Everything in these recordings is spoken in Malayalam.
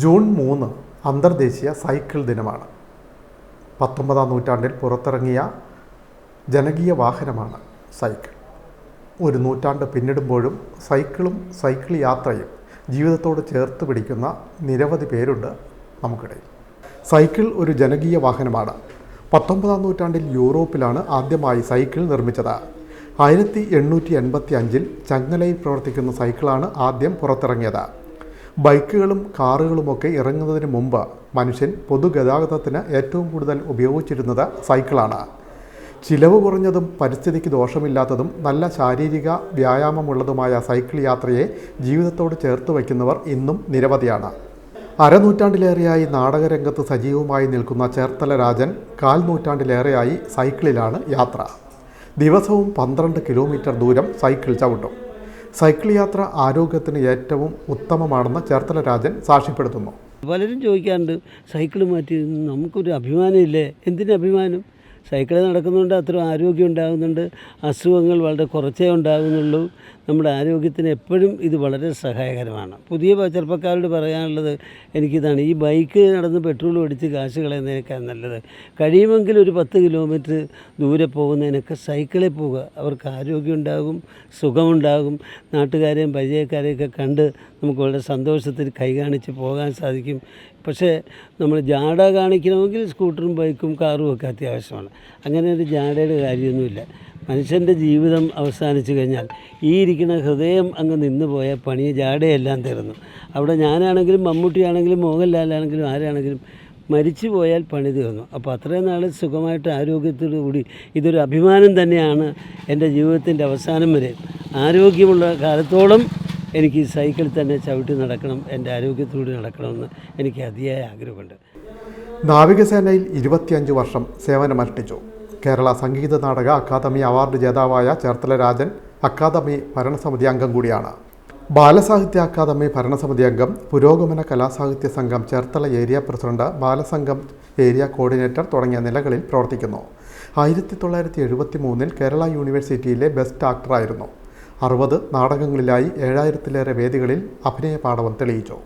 ജൂൺ മൂന്ന് അന്തർദേശീയ സൈക്കിൾ ദിനമാണ്. പത്തൊമ്പതാം നൂറ്റാണ്ടിൽ പുറത്തിറങ്ങിയ ജനകീയ വാഹനമാണ് സൈക്കിൾ. ഒരു നൂറ്റാണ്ട് പിന്നിടുമ്പോഴും സൈക്കിളും സൈക്കിൾ യാത്രയും ജീവിതത്തോട് ചേർത്ത് പിടിക്കുന്ന നിരവധി പേരുണ്ട് നമുക്കിടയിൽ. സൈക്കിൾ ഒരു ജനകീയ വാഹനമാണ്. പത്തൊമ്പതാം നൂറ്റാണ്ടിൽ യൂറോപ്പിലാണ് ആദ്യമായി സൈക്കിൾ നിർമ്മിച്ചത്. ആയിരത്തി എണ്ണൂറ്റി എൺപത്തി അഞ്ചിൽ ചങ്ങലയിൽ പ്രവർത്തിക്കുന്ന സൈക്കിളാണ് ആദ്യം പുറത്തിറങ്ങിയത്. ബൈക്കുകളും കാറുകളുമൊക്കെ ഇറങ്ങുന്നതിന് മുമ്പ് മനുഷ്യൻ പൊതുഗതാഗതത്തിന് ഏറ്റവും കൂടുതൽ ഉപയോഗിച്ചിരുന്നത് സൈക്കിളാണ്. ചിലവ് കുറഞ്ഞതും പരിസ്ഥിതിക്ക് ദോഷമില്ലാത്തതും നല്ല ശാരീരിക വ്യായാമമുള്ളതുമായ സൈക്കിൾ യാത്രയെ ജീവിതത്തോട് ചേർത്ത് വയ്ക്കുന്നവർ ഇന്നും നിരവധിയാണ്. അരനൂറ്റാണ്ടിലേറെയായി നാടകരംഗത്ത് സജീവമായി നിൽക്കുന്ന ചേർത്തല രാജൻ കാൽ നൂറ്റാണ്ടിലേറെയായി സൈക്കിളിലാണ് യാത്ര. ദിവസവും പന്ത്രണ്ട് കിലോമീറ്റർ ദൂരം സൈക്കിൾ ചവിട്ടും. സൈക്കിൾ യാത്ര ആരോഗ്യത്തിന് ഏറ്റവും ഉത്തമമാണെന്ന് ചേർത്തല രാജൻ സാക്ഷ്യപ്പെടുത്തുന്നു. പലരും ചോദിക്കാറുണ്ട് സൈക്കിൾ മാറ്റി നമുക്കൊരു അഭിമാനമില്ലേ? എന്തിനു അഭിമാനം? സൈക്കിൾ നടക്കുന്നുണ്ട് അത്ര ആരോഗ്യം ഉണ്ടാകുന്നുണ്ട് അസുഖങ്ങൾ വളരെ കുറച്ചേ ഉണ്ടാകുന്നുള്ളൂ നമ്മുടെ ആരോഗ്യത്തിന് എപ്പോഴും ഇത് വളരെ സഹായകരമാണ്. പുതിയ ചെറുപ്പക്കാരോട് പറയാനുള്ളത് എനിക്കിതാണ്. ഈ ബൈക്ക് നടന്ന് പെട്രോൾ അടിച്ച് കാശ് കളയുന്നതിനേക്കാൾ നല്ലത്. കഴിയുമെങ്കിൽ ഒരു പത്ത് കിലോമീറ്റർ ദൂരെ പോകുന്നതിനൊക്കെ സൈക്കിളിൽ പോവുക. അവർക്ക് ആരോഗ്യം ഉണ്ടാകും സുഖമുണ്ടാകും. നാട്ടുകാരെയും പരിചയക്കാരെയൊക്കെ കണ്ട് നമുക്ക് വളരെ സന്തോഷത്തിൽ കൈ കാണിച്ച് പോകാൻ സാധിക്കും. പക്ഷേ നമ്മൾ ജാട കാണിക്കണമെങ്കിൽ സ്കൂട്ടറും ബൈക്കും കാറും ഒക്കെ അത്യാവശ്യമാണ്. അങ്ങനെ ഒരു ജാടയുടെ കാര്യമൊന്നുമില്ല. മനുഷ്യന്റെ ജീവിതം അവസാനിച്ചു കഴിഞ്ഞാൽ ഈ ഇരിക്കുന്ന ഹൃദയം അങ്ങ് നിന്ന് പോയ പണി ജാടയെല്ലാം തീർന്നു അവിടെ ഞാനാണെങ്കിലും മമ്മൂട്ടിയാണെങ്കിലും മോഹൻലാലാണെങ്കിലും ആരാണെങ്കിലും മരിച്ചു പോയാൽ പണി തീർന്നു. അപ്പോൾ അത്രയും നാൾ സുഖമായിട്ട് ആരോഗ്യത്തോടു കൂടി ഇതൊരു അഭിമാനം തന്നെയാണ് എന്റെ ജീവിതത്തിന്റെ അവസാനം വരെ. ആരോഗ്യമുള്ള കാലത്തോളം എനിക്ക് ഈ സൈക്കിൾ തന്നെ ചവിട്ടി നടക്കണം എന്റെ ആരോഗ്യത്തോടെ നടക്കണമെന്ന് എനിക്ക് അതിയായ ആഗ്രഹമുണ്ട്. നാവികസേനയിൽ ഇരുപത്തിയഞ്ച് വർഷം സേവനമനുഷ്ഠിച്ചു കേരള സംഗീത നാടക അക്കാദമി അവാർഡ് ജേതാവായ ചേർത്തല രാജൻ അക്കാദമി ഭരണസമിതി അംഗം കൂടിയാണ്. ബാലസാഹിത്യ അക്കാദമി ഭരണസമിതി അംഗം Purogamana Kalasahitya Sangham Cherthala area president Balasangham area coordinator തുടങ്ങിയ നിലകളിൽ പ്രവർത്തിക്കുന്നു. ആയിരത്തി തൊള്ളായിരത്തി എഴുപത്തി മൂന്നിൽ കേരള യൂണിവേഴ്സിറ്റിയിലെ ബെസ്റ്റ് ആക്ടറായിരുന്നു. അറുപത് നാടകങ്ങളിലായി ഏഴായിരത്തിലേറെ വേദികളിൽ അഭിനയ പാഠവും തെളിയിച്ചു.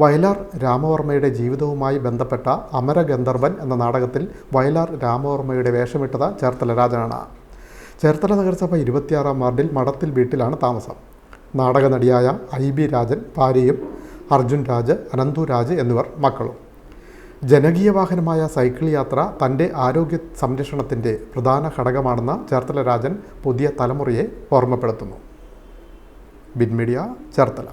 വയലാർ രാമവർമ്മയുടെ ജീവിതവുമായി ബന്ധപ്പെട്ട അമരഗന്ധർവൻ എന്ന നാടകത്തിൽ വയലാർ രാമവർമ്മയുടെ വേഷമിട്ടത് ചേർത്തല രാജനാണ്. ചേർത്തല നഗരസഭ ഇരുപത്തിയാറാം വാർഡിൽ മഠത്തിൽ വീട്ടിലാണ് താമസം. നാടക നടിയായ ഐ ബി രാജൻ ഭാര്യയും അർജുൻ രാജ് അനന്തു രാജ് എന്നിവർ മക്കളും. ജനകീയ വാഹനമായ സൈക്കിൾ യാത്ര തന്റെ ആരോഗ്യ സംരക്ഷണത്തിന്റെ പ്രധാന ഘടകമാണെന്ന് ചേർത്തല രാജൻ പുതിയ തലമുറയെ ഓർമ്മപ്പെടുത്തുന്നു. ബിൻമീഡിയ ചേർത്തല.